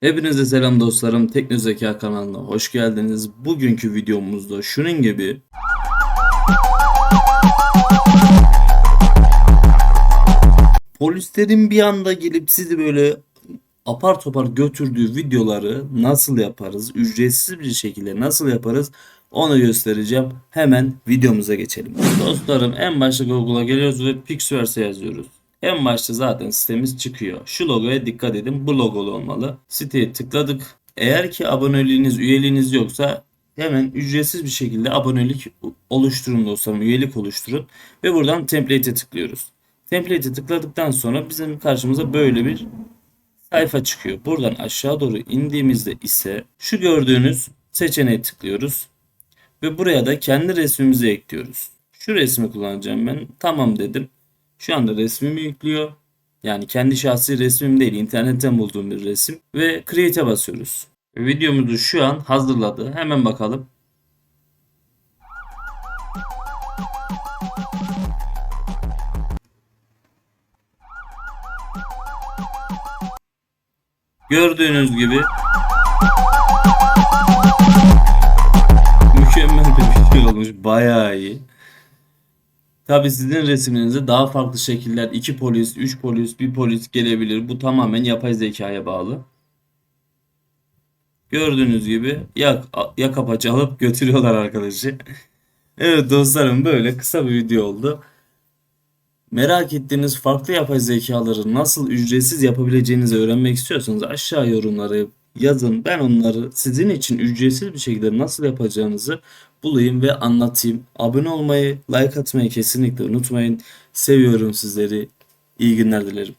Hepinize selam dostlarım. Tekno Zeka kanalına hoş geldiniz. Bugünkü videomuzda şunun gibi polislerin bir anda gelip sizi böyle apar topar götürdüğü videoları nasıl yaparız? Ücretsiz bir şekilde nasıl yaparız? Onu göstereceğim. Hemen videomuza geçelim. Dostlarım en başta Google'a geliyoruz ve Pixverse yazıyoruz. En başta zaten sitemiz çıkıyor. Şu logoya dikkat edin. Bu logolu olmalı. Siteye tıkladık. Eğer ki aboneliğiniz, üyeliğiniz yoksa hemen ücretsiz bir şekilde abonelik oluşturun dostlarım. Üyelik oluşturun. Ve buradan template'e tıklıyoruz. Template'e tıkladıktan sonra bizim karşımıza böyle bir sayfa çıkıyor. Buradan aşağı doğru indiğimizde ise şu gördüğünüz seçeneğe tıklıyoruz. Ve buraya da kendi resmimizi ekliyoruz. Şu resmi kullanacağım ben. Tamam dedim. Şu anda resmimi yüklüyor. Yani kendi şahsi resmim değil, internetten bulduğum bir resim. Ve Create'e basıyoruz. Videomuzu şu an hazırladı. Hemen bakalım. Gördüğünüz gibi mükemmel bir video olmuş. Bayağı iyi. Tabii sizin resimlerinize daha farklı şekiller 2 polis, 3 polis, 1 polis gelebilir. Bu tamamen yapay zekaya bağlı. Gördüğünüz gibi ya, ya kapaç alıp götürüyorlar arkadaşı. Evet dostlarım böyle kısa bir video oldu. Merak ettiğiniz farklı yapay zekaları nasıl ücretsiz yapabileceğinizi öğrenmek istiyorsanız aşağı yorumlara yazın. Ben onları sizin için ücretsiz bir şekilde nasıl yapacağınızı bulayım ve anlatayım. Abone olmayı, like atmayı kesinlikle unutmayın. Seviyorum sizleri. İyi günler dilerim.